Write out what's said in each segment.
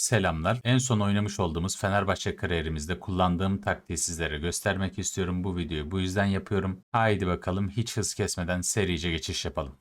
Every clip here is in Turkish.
Selamlar. En son oynamış olduğumuz Fenerbahçe kariyerimizde kullandığım taktiği sizlere göstermek istiyorum. Bu videoyu bu yüzden yapıyorum. Haydi bakalım hiç hız kesmeden serice geçiş yapalım.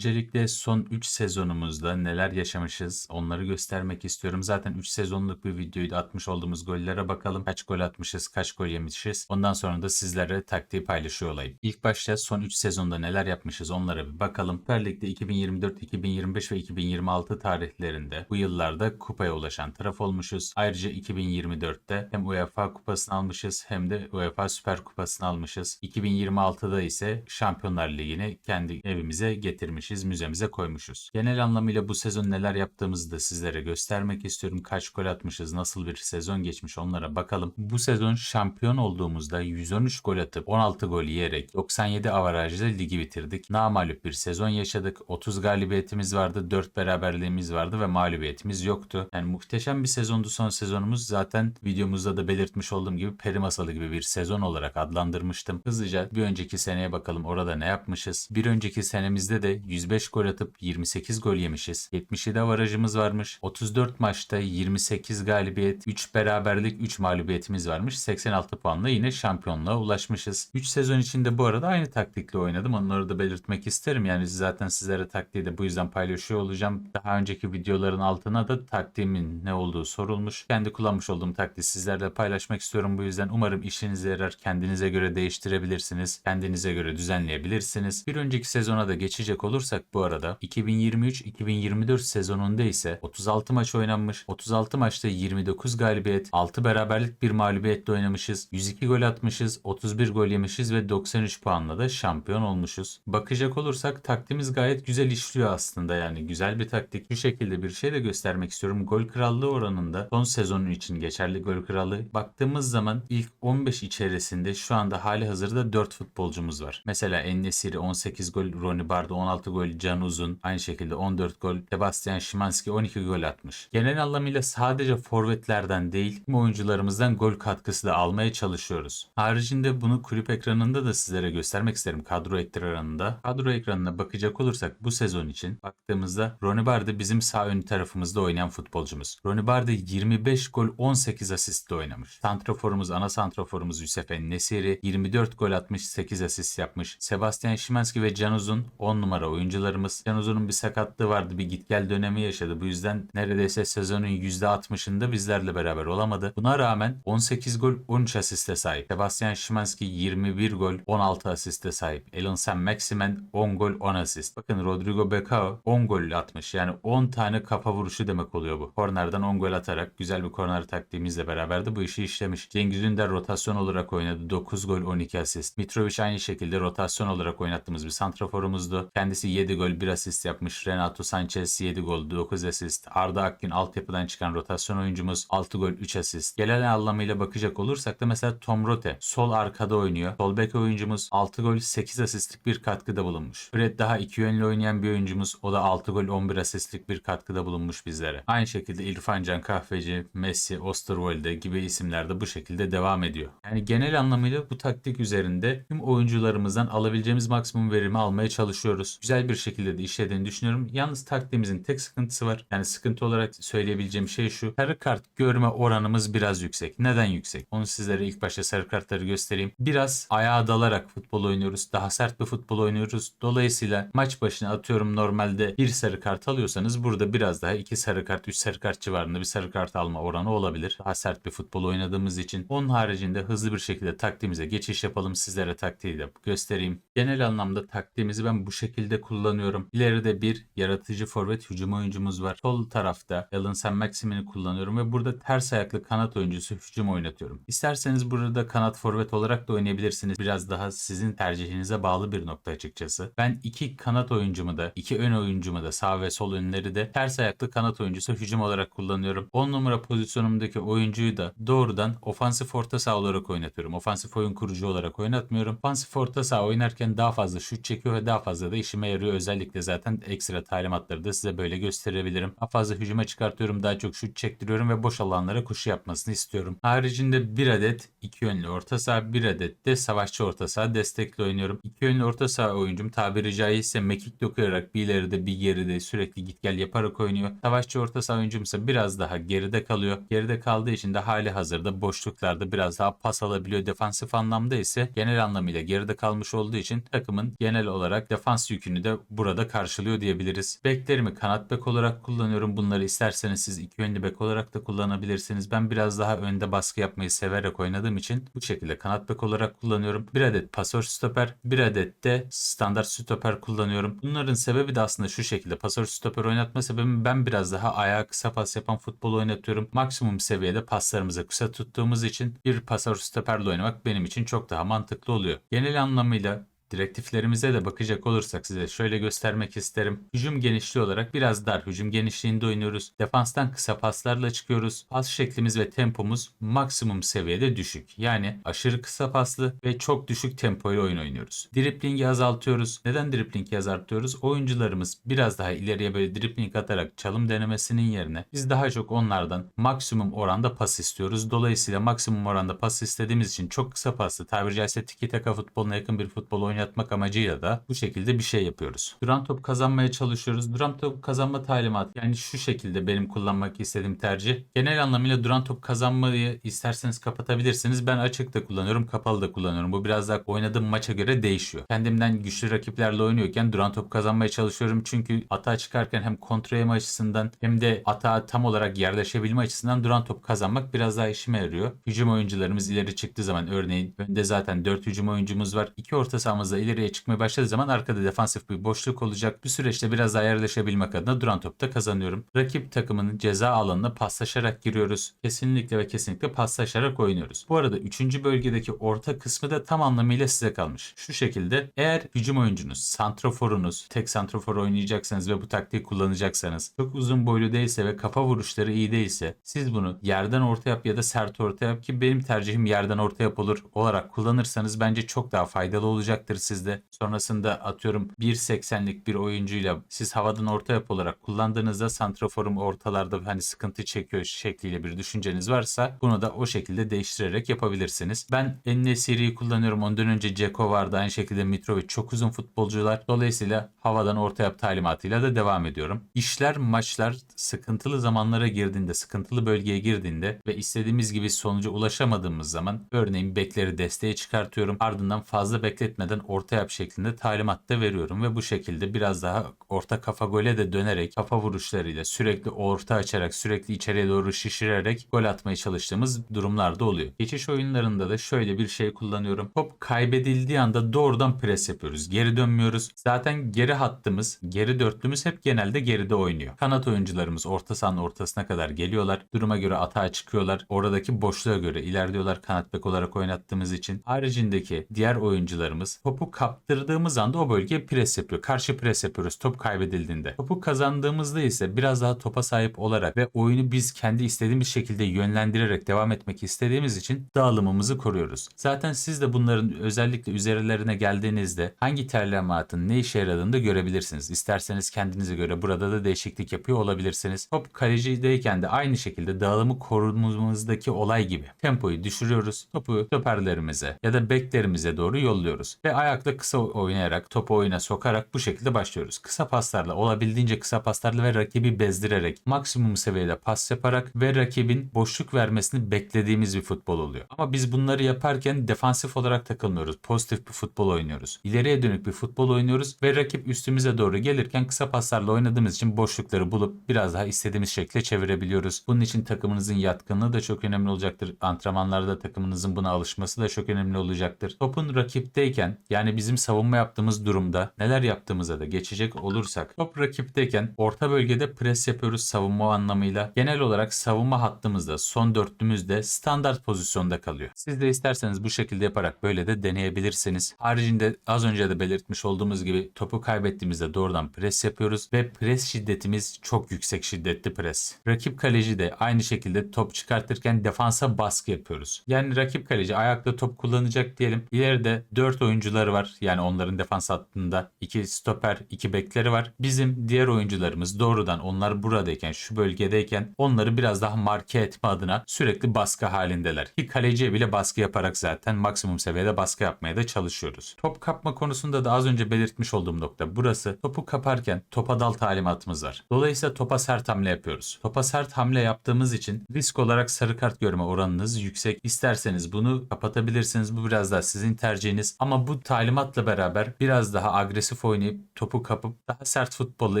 Öncelikle son 3 sezonumuzda neler yaşamışız onları göstermek istiyorum. Zaten 3 sezonluk bir videoydu. Atmış olduğumuz gollere bakalım. Kaç gol atmışız, kaç gol yemişiz. Ondan sonra da sizlere taktiği paylaşıyor olayım. İlk başta son 3 sezonda neler yapmışız onlara bir bakalım. Süper Lig'de 2024, 2025 ve 2026 tarihlerinde bu yıllarda kupaya ulaşan taraf olmuşuz. Ayrıca 2024'te hem UEFA kupasını almışız hem de UEFA Süper Kupasını almışız. 2026'da ise Şampiyonlar Ligi'ni kendi evimize getirmişiz, müzemize koymuşuz. Genel anlamıyla bu sezon neler yaptığımızı da sizlere göstermek istiyorum. Kaç gol atmışız, nasıl bir sezon geçmiş onlara bakalım. Bu sezon şampiyon olduğumuzda 113 gol atıp 16 gol yiyerek 97 avarajla ligi bitirdik. Namalup bir sezon yaşadık. 30 galibiyetimiz vardı, 4 beraberliğimiz vardı ve mağlubiyetimiz yoktu. Yani muhteşem bir sezondu son sezonumuz. Zaten videomuzda da belirtmiş olduğum gibi peri masalı gibi bir sezon olarak adlandırmıştım. Hızlıca bir önceki seneye bakalım orada ne yapmışız. Bir önceki senemizde de 105 gol atıp 28 gol yemişiz. 77 avarajımız varmış. 34 maçta 28 galibiyet, 3 beraberlik, 3 mağlubiyetimiz varmış. 86 puanla yine şampiyonluğa ulaşmışız. 3 sezon içinde bu arada aynı taktikle oynadım. Onları da belirtmek isterim. Yani zaten sizlere taktiği de bu yüzden paylaşıyor olacağım. Daha önceki videoların altına da taktiğimin ne olduğu sorulmuş. Kendi kullanmış olduğum taktiği sizlerle paylaşmak istiyorum. Bu yüzden umarım işinize yarar. Kendinize göre değiştirebilirsiniz. Kendinize göre düzenleyebilirsiniz. Bir önceki sezona da geçecek olursak bu arada 2023-2024 sezonunda ise 36 maç oynanmış. 36 maçta 29 galibiyet, 6 beraberlik bir mağlubiyetle oynamışız. 102 gol atmışız, 31 gol yemişiz ve 93 puanla da şampiyon olmuşuz. Bakacak olursak taktiğimiz gayet güzel işliyor aslında yani güzel bir taktik. Şu şekilde bir şey de göstermek istiyorum. Gol krallığı oranında son sezonun için geçerli gol krallığı. Baktığımız zaman ilk 15 içerisinde şu anda hali hazırda 4 futbolcumuz var. Mesela Ennesiri 18 gol, Ronny Bardo 16 gol, Can Uzun aynı şekilde 14 gol, Sebastian Szymanski 12 gol atmış. Genel anlamıyla sadece forvetlerden değil tüm oyuncularımızdan gol katkısı da almaya çalışıyoruz. Haricinde bunu kulüp ekranında da sizlere göstermek isterim kadro ekranında. Kadro ekranına bakacak olursak bu sezon için baktığımızda Ronny Bardi bizim sağ ön tarafımızda oynayan futbolcumuz. Ronny Bardi 25 gol 18 asistle oynamış. Santraforumuz, ana santraforumuz Yusuf Nesiri 24 gol atmış 8 asist yapmış. Sebastian Szymanski ve Can Uzun 10 numara oyuncularımız. Can Uzun'un bir sakatlığı vardı. Bir git gel dönemi yaşadı. Bu yüzden neredeyse sezonun %60'ında bizlerle beraber olamadı. Buna rağmen 18 gol 13 asiste sahip. Sebastian Szymanski 21 gol 16 asiste sahip. Alan Sam Maximen 10 gol 10 asist. Bakın Rodrigo Becao 10 gol atmış. Yani 10 tane kafa vuruşu demek oluyor bu. Kornerden 10 gol atarak güzel bir korner taktiğimizle beraber de bu işi işlemiş. Cengiz Ünder rotasyon olarak oynadı. 9 gol 12 asist. Mitrovic aynı şekilde rotasyon olarak oynattığımız bir santraforumuzdu. Kendisi 7 gol 1 asist yapmış. Renato Sanchez 7 gol 9 asist. Arda Akgün altyapıdan çıkan rotasyon oyuncumuz 6 gol 3 asist. Genel anlamıyla bakacak olursak da mesela Tom Rote sol arkada oynuyor. Sol bek oyuncumuz 6 gol 8 asistlik bir katkıda bulunmuş. Fred daha iki yönlü oynayan bir oyuncumuz. O da 6 gol 11 asistlik bir katkıda bulunmuş bizlere. Aynı şekilde İrfan Can Kahveci, Messi, Osterwolde gibi isimler de bu şekilde devam ediyor. Yani genel anlamıyla bu taktik üzerinde tüm oyuncularımızdan alabileceğimiz maksimum verimi almaya çalışıyoruz. Güzel bir şekilde de işlediğini düşünüyorum. Yalnız taktiğimizin tek sıkıntısı var. Yani sıkıntı olarak söyleyebileceğim şey şu. Sarı kart görme oranımız biraz yüksek. Neden yüksek? Onu sizlere ilk başta sarı kartları göstereyim. Biraz ayağa dalarak futbol oynuyoruz. Daha sert bir futbol oynuyoruz. Dolayısıyla maç başına atıyorum normalde bir sarı kart alıyorsanız burada biraz daha iki sarı kart, üç sarı kart civarında bir sarı kart alma oranı olabilir. Daha sert bir futbol oynadığımız için. Onun haricinde hızlı bir şekilde taktiğimize geçiş yapalım. Sizlere taktiği de göstereyim. Genel anlamda taktiğimizi ben bu şekilde kullanıyorum. İleride bir yaratıcı forvet hücum oyuncumuz var. Sol tarafta Alan Sam Maximin'i kullanıyorum ve burada ters ayaklı kanat oyuncusu hücum oynatıyorum. İsterseniz burada kanat forvet olarak da oynayabilirsiniz. Biraz daha sizin tercihinize bağlı bir nokta açıkçası. Ben iki kanat oyuncumu da, iki ön oyuncumu da sağ ve sol önleri de ters ayaklı kanat oyuncusu hücum olarak kullanıyorum. 10 numara pozisyonumdaki oyuncuyu da doğrudan ofansif orta saha olarak oynatıyorum. Ofansif oyun kurucu olarak oynatmıyorum. Ofansif orta saha oynarken daha fazla şut çekiyor ve daha fazla da işime yarıyor gösteriyor. Özellikle zaten ekstra talimatları da size böyle gösterebilirim. Daha fazla hücuma çıkartıyorum. Daha çok şut çektiriyorum ve boş alanlara koşu yapmasını istiyorum. Haricinde bir adet iki yönlü orta saha, bir adet de savaşçı orta saha destekli oynuyorum. İki yönlü orta saha oyuncum tabiri caizse mekik dokuyarak bir ileride bir geride sürekli git gel yaparak oynuyor. Savaşçı orta saha oyuncumsa biraz daha geride kalıyor. Geride kaldığı için de hali hazırda boşluklarda biraz daha pas alabiliyor. Defansif anlamda ise genel anlamıyla geride kalmış olduğu için takımın genel olarak defans yükünü de burada karşılıyor diyebiliriz. Beklerimi kanat bek olarak kullanıyorum. Bunları isterseniz siz iki yönlü bek olarak da kullanabilirsiniz. Ben biraz daha önde baskı yapmayı severek oynadığım için bu şekilde kanat bek olarak kullanıyorum. Bir adet pasör stoper, bir adet de standart stoper kullanıyorum. Bunların sebebi de aslında şu şekilde. Pasör stoper oynatma sebebim ben biraz daha ayağı kısa pas yapan futbol oynatıyorum. Maksimum seviyede paslarımızı kısa tuttuğumuz için bir pasör stoperle oynamak benim için çok daha mantıklı oluyor. Genel anlamıyla Direktiflerimize de bakacak olursak size şöyle göstermek isterim. Hücum genişliği olarak biraz dar hücum genişliğinde oynuyoruz. Defanstan kısa paslarla çıkıyoruz. Pas şeklimiz ve tempomuz maksimum seviyede düşük. Yani aşırı kısa paslı ve çok düşük tempoyla oyun oynuyoruz. Driplingi azaltıyoruz. Neden driplingi azaltıyoruz? Oyuncularımız biraz daha ileriye böyle dripling atarak çalım denemesinin yerine biz daha çok onlardan maksimum oranda pas istiyoruz. Dolayısıyla maksimum oranda pas istediğimiz için çok kısa paslı tabiri caizse tiki taka futboluna yakın bir futbol oynatmak amacıyla da bu şekilde bir şey yapıyoruz. Duran top kazanmaya çalışıyoruz. Duran top kazanma talimatı yani şu şekilde benim kullanmak istediğim tercih. Genel anlamıyla duran top kazanmayı isterseniz kapatabilirsiniz. Ben açık da kullanıyorum, kapalı da kullanıyorum. Bu biraz daha oynadığım maça göre değişiyor. Kendimden güçlü rakiplerle oynuyorken duran top kazanmaya çalışıyorum. Çünkü atağa çıkarken hem kontrol yeme açısından hem de atağa tam olarak yerleşebilme açısından duran top kazanmak biraz daha işime yarıyor. Hücum oyuncularımız ileri çıktığı zaman örneğin önde zaten 4 hücum oyuncumuz var. 2 orta sahamızda ileriye çıkmaya başladığı zaman arkada defansif bir boşluk olacak. Bu süreçte biraz daha yerleşebilmek adına duran topta kazanıyorum. Rakip takımının ceza alanına paslaşarak giriyoruz. Kesinlikle ve kesinlikle paslaşarak oynuyoruz. Bu arada 3. bölgedeki orta kısmı da tam anlamıyla size kalmış. Şu şekilde eğer hücum oyuncunuz, santroforunuz, tek santrofor oynayacaksanız ve bu taktiği kullanacaksanız, çok uzun boylu değilse ve kafa vuruşları iyi değilse siz bunu yerden orta yap ya da sert orta yap ki benim tercihim yerden orta yap olur olarak kullanırsanız bence çok daha faydalı olacaktır sizde. Sonrasında atıyorum 1.80'lik bir oyuncuyla siz havadan orta yap olarak kullandığınızda santraforum ortalarda hani sıkıntı çekiyor şekliyle bir düşünceniz varsa bunu da o şekilde değiştirerek yapabilirsiniz. Ben Ennesiri'yi kullanıyorum. Ondan önce Ceko vardı. Aynı şekilde Mitrovic çok uzun futbolcular. Dolayısıyla havadan orta yap talimatıyla da devam ediyorum. İşler, maçlar sıkıntılı zamanlara girdiğinde, sıkıntılı bölgeye girdiğinde ve istediğimiz gibi sonuca ulaşamadığımız zaman örneğin bekleri desteğe çıkartıyorum. Ardından fazla bekletmeden orta yap şeklinde talimat da veriyorum ve bu şekilde biraz daha orta kafa gole de dönerek kafa vuruşlarıyla sürekli orta açarak sürekli içeriye doğru şişirerek gol atmaya çalıştığımız durumlar da oluyor. Geçiş oyunlarında da şöyle bir şey kullanıyorum. Top kaybedildiği anda doğrudan pres yapıyoruz. Geri dönmüyoruz. Zaten geri hattımız, geri dörtlümüz hep genelde geride oynuyor. Kanat oyuncularımız orta sahanın ortasına kadar geliyorlar. Duruma göre atağa çıkıyorlar. Oradaki boşluğa göre ilerliyorlar kanat bek olarak oynattığımız için. Haricindeki diğer oyuncularımız topu kaptırdığımız anda o bölgeye pres yapıyor. Karşı pres yapıyoruz top kaybedildiğinde. Topu kazandığımızda ise biraz daha topa sahip olarak ve oyunu biz kendi istediğimiz şekilde yönlendirerek devam etmek istediğimiz için dağılımımızı koruyoruz. Zaten siz de bunların özellikle üzerlerine geldiğinizde hangi terlematın ne işe yaradığını da görebilirsiniz. İsterseniz kendinize göre burada da değişiklik yapıyor olabilirsiniz. Top kalecideyken de aynı şekilde dağılımı korumamızdaki olay gibi tempoyu düşürüyoruz. Topu stoperlerimize ya da beklerimize doğru yolluyoruz ve ayakla kısa oynayarak topu oyuna sokarak bu şekilde başlıyoruz. Kısa paslarla olabildiğince kısa paslarla ve rakibi bezdirerek maksimum seviyede pas yaparak ve rakibin boşluk vermesini beklediğimiz bir futbol oluyor. Ama biz bunları yaparken defansif olarak takılmıyoruz. Pozitif bir futbol oynuyoruz. İleriye dönük bir futbol oynuyoruz ve rakip üstümüze doğru gelirken kısa paslarla oynadığımız için boşlukları bulup biraz daha istediğimiz şekle çevirebiliyoruz. Bunun için takımınızın yatkınlığı da çok önemli olacaktır. Antrenmanlarda takımınızın buna alışması da çok önemli olacaktır. Topun rakipteyken yani bizim savunma yaptığımız durumda neler yaptığımıza da geçecek olursak top rakipteyken orta bölgede pres yapıyoruz savunma anlamıyla. Genel olarak savunma hattımızda son dörtlümüzde standart pozisyonda kalıyor. Siz de isterseniz bu şekilde yaparak böyle de deneyebilirsiniz. Haricinde az önce de belirtmiş olduğumuz gibi topu kaybettiğimizde doğrudan pres yapıyoruz ve pres şiddetimiz çok yüksek şiddetli pres. Rakip kaleci de aynı şekilde top çıkartırken defansa baskı yapıyoruz. Yani rakip kaleci ayakta top kullanacak diyelim. İleride 4 oyuncular oyuncuları var. Yani onların defans hattında iki stoper, iki bekleri var. Bizim diğer oyuncularımız doğrudan onlar buradayken, şu bölgedeyken onları biraz daha marke etme adına sürekli baskı halindeler. Ki kaleciye bile baskı yaparak zaten maksimum seviyede baskı yapmaya da çalışıyoruz. Top kapma konusunda da az önce belirtmiş olduğum nokta burası. Topu kaparken topa dal talimatımız var. Dolayısıyla topa sert hamle yapıyoruz. Topa sert hamle yaptığımız için risk olarak sarı kart görme oranınız yüksek. İsterseniz bunu kapatabilirsiniz. Bu biraz daha sizin tercihiniz. Ama bu talimatla beraber biraz daha agresif oynayıp topu kapıp daha sert futbolla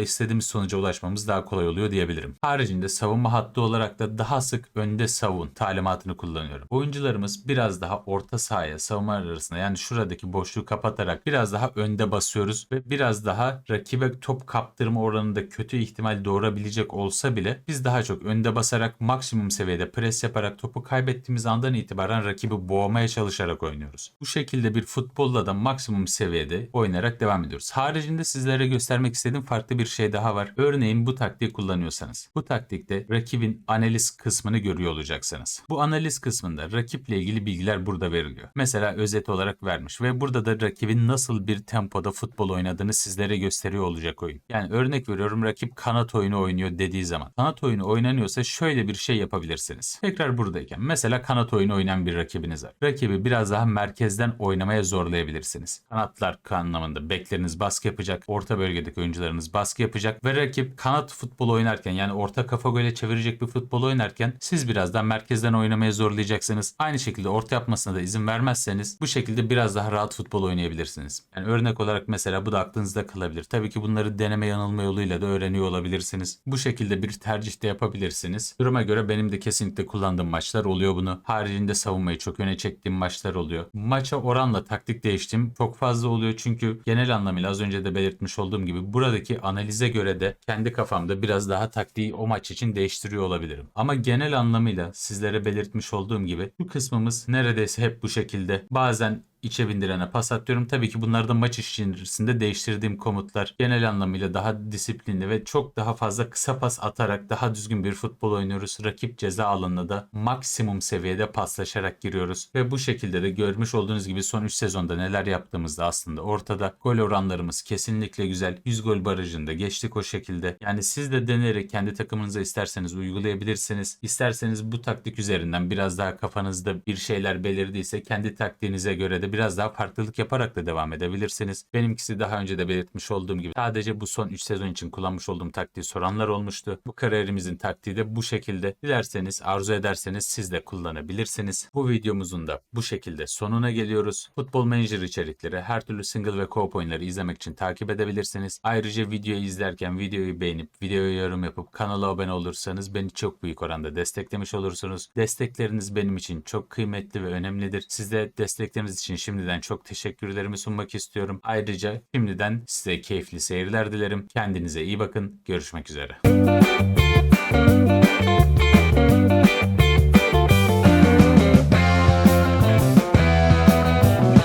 istediğimiz sonuca ulaşmamız daha kolay oluyor diyebilirim. Haricinde savunma hattı olarak da daha sık önde savun talimatını kullanıyorum. Oyuncularımız biraz daha orta sahaya savunma arasında yani şuradaki boşluğu kapatarak biraz daha önde basıyoruz ve biraz daha rakibe top kaptırma oranında kötü ihtimal doğurabilecek olsa bile biz daha çok önde basarak maksimum seviyede pres yaparak topu kaybettiğimiz andan itibaren rakibi boğmaya çalışarak oynuyoruz. Bu şekilde bir futbolla da maksimum seviyede oynayarak devam ediyoruz. Haricinde sizlere göstermek istediğim farklı bir şey daha var. Örneğin bu taktiği kullanıyorsanız. Bu taktikte rakibin analiz kısmını görüyor olacaksınız. Bu analiz kısmında rakiple ilgili bilgiler burada veriliyor. Mesela özet olarak vermiş ve burada da rakibin nasıl bir tempoda futbol oynadığını sizlere gösteriyor olacak oyun. Yani örnek veriyorum rakip kanat oyunu oynuyor dediği zaman. Kanat oyunu oynanıyorsa şöyle bir şey yapabilirsiniz. Tekrar buradayken mesela kanat oyunu oynayan bir rakibiniz var. Rakibi biraz daha merkezden oynamaya zorlayabilirsiniz. Kanatlar anlamında bekleriniz baskı yapacak, orta bölgedeki oyuncularınız baskı yapacak ve rakip kanat futbol oynarken yani orta kafa göle çevirecek bir futbol oynarken siz biraz daha merkezden oynamaya zorlayacaksınız. Aynı şekilde orta yapmasına da izin vermezseniz bu şekilde biraz daha rahat futbol oynayabilirsiniz. Yani örnek olarak mesela bu da aklınızda kalabilir. Tabii ki bunları deneme yanılma yoluyla da öğreniyor olabilirsiniz. Bu şekilde bir tercih de yapabilirsiniz. Duruma göre benim de kesinlikle kullandığım maçlar oluyor bunu. Haricinde savunmayı çok öne çektiğim maçlar oluyor. Maça oranla taktik değiştim çok fazla oluyor çünkü genel anlamıyla az önce de belirtmiş olduğum gibi buradaki analize göre de kendi kafamda biraz daha taktiği o maç için değiştiriyor olabilirim. Ama genel anlamıyla sizlere belirtmiş olduğum gibi bu kısmımız neredeyse hep bu şekilde. Bazen içe bindirene pas atıyorum. Tabii ki bunlar da maç içerisinde değiştirdiğim komutlar. Genel anlamıyla daha disiplinli ve çok daha fazla kısa pas atarak daha düzgün bir futbol oynuyoruz. Rakip ceza alanına da maksimum seviyede paslaşarak giriyoruz. Ve bu şekilde de görmüş olduğunuz gibi son 3 sezonda neler yaptığımızda aslında ortada. Gol oranlarımız kesinlikle güzel. 100 gol barajında geçtik o şekilde. Yani siz de denerek kendi takımınıza isterseniz uygulayabilirsiniz. İsterseniz bu taktik üzerinden biraz daha kafanızda bir şeyler belirdiyse kendi taktiğinize göre de biraz daha farklılık yaparak da devam edebilirsiniz. Benimkisi daha önce de belirtmiş olduğum gibi sadece bu son 3 sezon için kullanmış olduğum taktiği soranlar olmuştu. Bu kariyerimizin taktiği de bu şekilde. Dilerseniz arzu ederseniz siz de kullanabilirsiniz. Bu videomuzun da bu şekilde sonuna geliyoruz. Futbol Manager içerikleri, her türlü single ve co-op oyunları izlemek için takip edebilirsiniz. Ayrıca videoyu izlerken videoyu beğenip videoya yorum yapıp kanala abone olursanız beni çok büyük oranda desteklemiş olursunuz. Destekleriniz benim için çok kıymetli ve önemlidir. Siz de destekleriniz için şimdiden çok teşekkürlerimi sunmak istiyorum. Ayrıca şimdiden size keyifli seyirler dilerim. Kendinize iyi bakın. Görüşmek üzere.